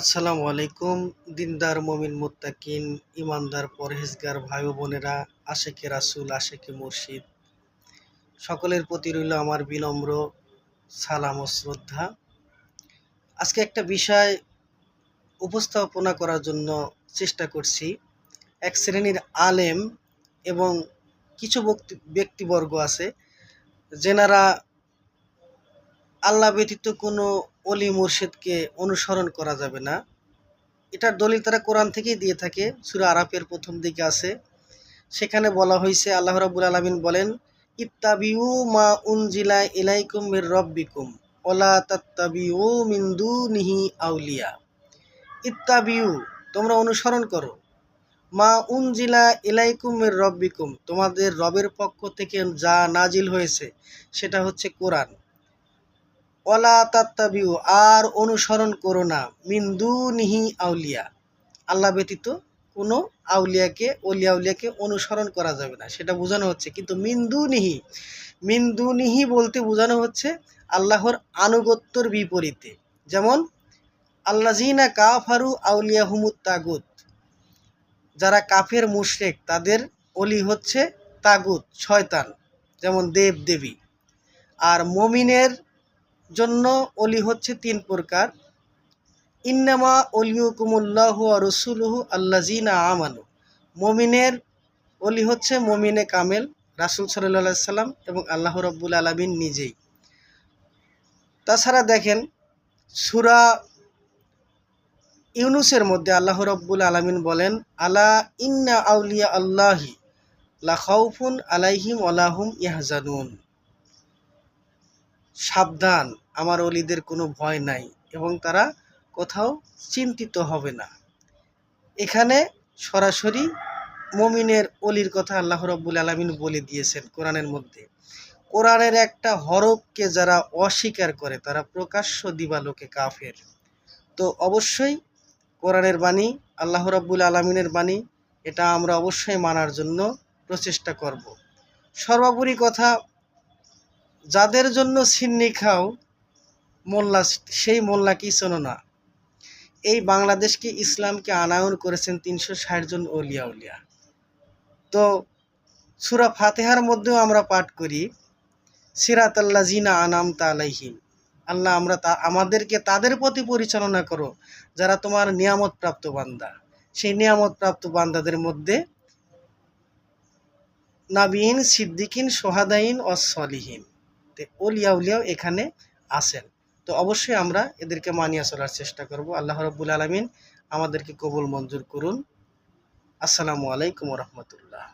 আসসালামু আলাইকুম, দিনদার মমিন মুত্তাকিন ইমানদার পরহেজগার ভাই বোনেরা, আশেকে রাসুল, আশেকে মুর্শিদ। সকলের প্রতি রইল আমার বিনম্র সালাম ও শ্রদ্ধা। আজকে একটা বিষয় উপস্থাপনা করার জন্য চেষ্টা করছি। এক শ্রেণির আলেম এবং কিছু ব্যক্তিবর্গ আছে, যেনারা আল্লাহ ব্যতীত কোনো অলি মুর্শিদকে অনুসরণ করা যাবে না। এটার দলিল তারা কোরআন থেকেই দিয়ে থাকে, সুরা আরাফের প্রথম দিকে আছে। সেখানে বলা হয়েছে, আল্লাহ রাবুল আলমিন বলেন, ইত্তাবিউ মা উনজিলা ইলাইকুম মির রব্বিকুম, ওলা তাত্তাবিউ মিন্দু নিহি আউলিয়া। ইত্তাবিউ, তোমরা অনুসরণ করো। মা উনজিলা ইলাইকুম মির রব্বিকুম, তোমাদের রবের পক্ষ থেকে যা নাজিল হয়েছে, সেটা হচ্ছে কোরআন। ওলা তাত্তাবিউ, আর অনুসরণ করো না। মিন্দু নিহি আউলিয়া। আল্লাহ ব্যতীত কোনো আউলিয়াকে অলিয়া আউলিয়াকে অনুসরণ করা যাবে না। সেটা বোঝানো হচ্ছে। কিন্তু মিন্দু নিহি মিন্দু নিহি বলতে বোঝানো হচ্ছে আল্লাহর আনুগত্যর বিপরীতে। যেমন আল্লাজিনা কাফারু আউলিয়া হুমুদ তাগুত। যারা কাফের মুশরেক, তাদের অলি হচ্ছে তাগুত, শয়তান। যেমন দেব দেবী আর মমিনের জন্য অলি হচ্ছে তিন প্রকার। ইন্নামা অলিউকুমুল্লাহ রসুলহু আল্লাজিনা আমানু। মমিনের অলি হচ্ছে মমিনে কামেল, রাসুল সাল্লাহ সাল্লাম এবং আল্লাহ রব্বুল আলমিন নিজেই। তাছাড়া দেখেন, সুরা ইউনুসের মধ্যে আল্লাহ রব্বুল আলমিন বলেন, আলা ইন্না আউলিয়া আল্লাহি লাখাউফুন আলাইহিম আলাহুম ইয়াহজানুন। সাবধান, আমার অলিদের কোনো ভয় নাই এবং তারা কোথাও চিন্তিত হবে না। এখানে সরাসরি মমিনের অলির কথা আল্লাহ রব্বুল আলমিন বলে দিয়েছেন কোরআনের মধ্যে। কোরআনের একটা হরফকে যারা অস্বীকার করে, তারা প্রকাশ্য দিবালোকে কাফের। তো অবশ্যই কোরআনের বাণী, আল্লাহ রব্বুল আলমিনের বাণী, এটা আমরা অবশ্যই মানার জন্য প্রচেষ্টা করব। সর্বোপরি কথা যাদের জন্য সিন্নি খাও, মোল্লা সেই মোল্লা কি শোনো না। এই বাংলাদেশকে ইসলামকে আনায়ন করেছেন তিনশো ষাট জন অলিয়া উলিয়া। তো সুরা ফাতেহার মধ্যেও আমরা পাঠ করি সিরাত আল্লাহ জিনা আনাম তালাইহিম আল্লাহ আমরা তা, আমাদেরকে তাদের প্রতি পরিচালনা করো, যারা তোমার নিয়ামত প্রাপ্ত বান্দা। সেই নিয়ামত প্রাপ্ত বান্দাদের মধ্যে নাবিন সিদ্দিকিন, সোহাদাইন ও সলিহীন তে অলিয়া উলিয়াও এখানে আসেন তো অবশ্যই আমরা এদেরকে মানিয়ে চলার চেষ্টা করব। আল্লাহ রব্বুল আলমিন আমাদেরকে কবুল মঞ্জুর করুন। আসসালামু আলাইকুম রহমতুল্লাহ।